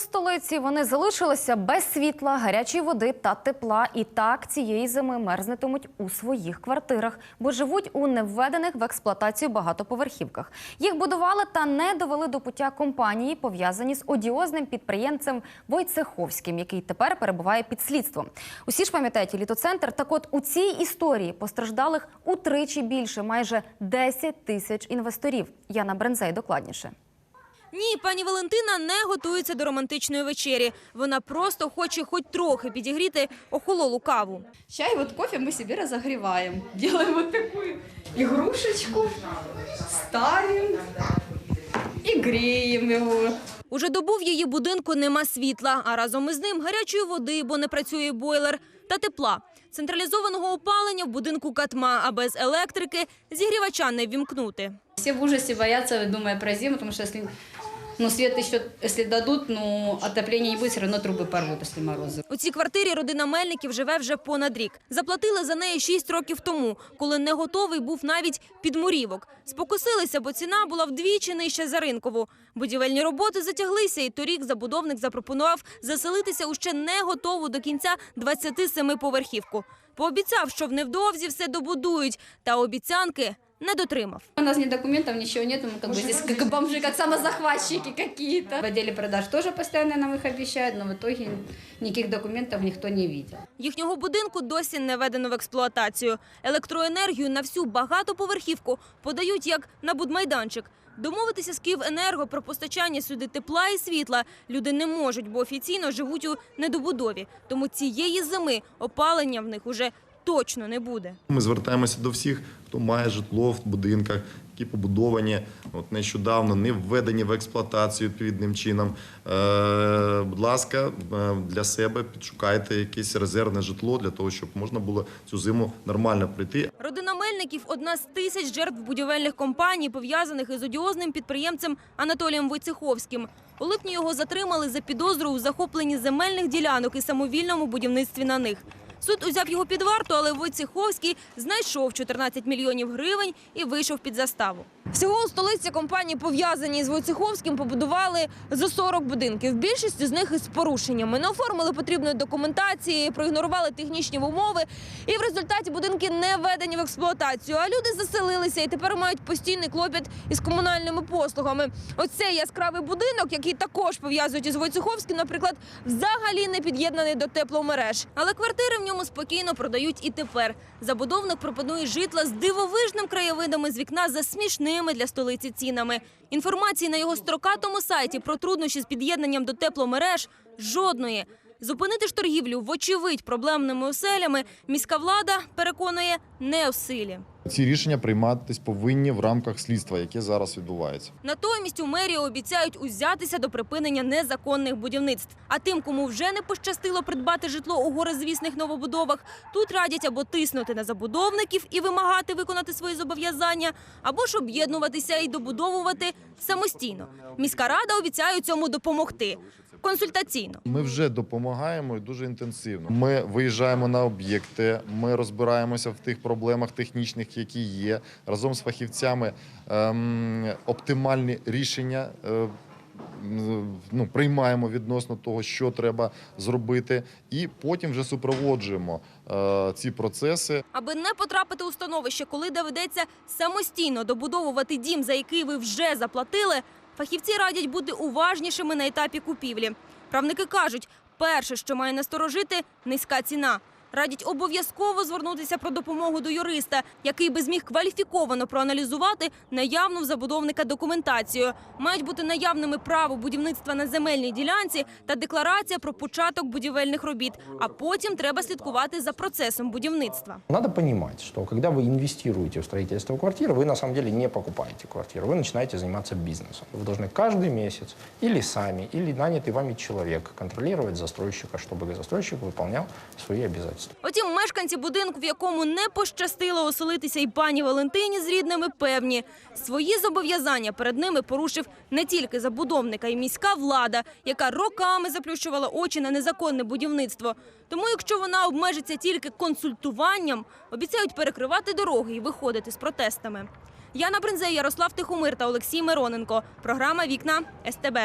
Столиці вони залишилися без світла, гарячої води та тепла. І так цієї зими мерзнетимуть у своїх квартирах, бо живуть у невведених в експлуатацію багатоповерхівках. Їх будували та не довели до пуття компанії, пов'язані з одіозним підприємцем Войцеховським, який тепер перебуває під слідством. Усі ж пам'ятають літоцентр. Так от у цій історії постраждалих утричі більше, майже 10 тисяч інвесторів. Яна Брензей докладніше. Ні, пані Валентина не готується до романтичної вечері. Вона просто хоче хоч трохи підігріти охололу каву. Чай, вот кофе мы себе разогреваем. Делаем вот такую игрушечку, ставим и греем его. Уже добу в її будинку нема світла, а разом із ним гарячої води, бо не працює бойлер, та тепла. Централізованого опалення в будинку катма, а без електрики зігрівача не ввімкнути. Все в ужасе боятся, думая про зиму, потому что если ну, свет еще, если дадут, ну, отопления не будет, все равно трубы порвут, если морозы. У цій квартирі родина Мельників живе вже понад рік. Заплатили за неї 6 років тому, коли не готовий був навіть підмурівок. Спокусилися, бо ціна була вдвічі нижча за ринкову. Будівельні роботи затяглися, і торік забудовник запропонував заселитися у ще не готову до кінця 27-поверхівку. Пообіцяв, що в невдовзі все добудують, та обіцянки не дотримав. У нас ни документов, ничего нет, мы как бы здесь как бомжи, как самозахватчики какие-то. В отделе продаж тоже постоянно нам их обещают, но в итоге никаких документов никто не видел. Їхнього будинку досі не введено в експлуатацію. Електроенергію на всю багатоповерхівку подають як на будмайданчик. Домовитися з Київенерго про постачання сюди тепла і світла люди не можуть, бо офіційно живуть у недобудові. Тому цієї зими опалення в них уже точно не буде. Ми звертаємося до всіх, хто має житло в будинках, які побудовані от нещодавно, не введені в експлуатацію відповідним чином. Е, будь ласка, е, для себе підшукайте якесь резервне житло для того, щоб можна було цю зиму нормально пройти. Родина Мельників – одна з тисяч жертв будівельних компаній, пов'язаних із одіозним підприємцем Анатолієм Войцеховським. У липні його затримали за підозру у захопленні земельних ділянок і самовільному будівництві на них. Суд узяв його під варту, але Войцеховський знайшов 14 мільйонів гривень і вийшов під заставу. Всього у столиці компанії, пов'язані з Войцеховським, побудували за 40 будинків. Більшість з них із порушеннями. Не оформили потрібної документації, проігнорували технічні умови. І в результаті будинки не введені в експлуатацію. А люди заселилися і тепер мають постійний клопіт із комунальними послугами. Оцей яскравий будинок, який також пов'язують із Войцеховським, наприклад, взагалі не під'єднаний до тепломереж. Але квартири в ньому спокійно продають і тепер. Забудовник пропонує житла з дивовижним краєвидами з вікна за смішними для столиці цінами. Інформації на його строкатому сайті про труднощі з під'єднанням до тепломереж жодної. Зупинити ж торгівлю, вочевидь, проблемними оселями міська влада переконує не у силі. Ці рішення прийматись повинні в рамках слідства, яке зараз відбувається. Натомість у мерії обіцяють узятися до припинення незаконних будівництв. А тим, кому вже не пощастило придбати житло у горизвісних новобудовах, тут радять або тиснути на забудовників і вимагати виконати свої зобов'язання, або ж об'єднуватися і добудовувати самостійно. Міська рада обіцяє цьому допомогти консультаційно. Ми вже допомагаємо і дуже інтенсивно. Ми виїжджаємо на об'єкти, ми розбираємося в тих проблемах технічних, які є. Разом з фахівцями ем, оптимальні рішення. е, Ну, приймаємо відносно того, що треба зробити, і потім вже супроводжуємо е, ці процеси. Аби не потрапити у становище, коли доведеться самостійно добудовувати дім, за який ви вже заплатили, фахівці радять бути уважнішими на етапі купівлі. Правники кажуть, перше, що має насторожити – низька ціна. Радять обов'язково звернутися про допомогу до юриста, який би зміг кваліфіковано проаналізувати наявну в забудовника документацію. Мають бути наявними право будівництва на земельній ділянці та декларація про початок будівельних робіт. А потім треба слідкувати за процесом будівництва. Надо понимать, что когда вы инвестируете в строительство квартиры, вы на самом деле не покупаете квартиру, вы начинаете заниматься бизнесом. Вы должны каждый месяц или сами, или нанятый вами человек контролировать застройщика, чтобы застройщик выполнял свои обязательства. Утім, мешканці будинку, в якому не пощастило оселитися, і пані Валентині з рідними певні. Свої зобов'язання перед ними порушив не тільки забудовник, а й міська влада, яка роками заплющувала очі на незаконне будівництво. Тому, якщо вона обмежиться тільки консультуванням, обіцяють перекривати дороги і виходити з протестами. Яна Бринзей, Ярослав Тихомир та Олексій Мироненко. Програма Вікна СТБ.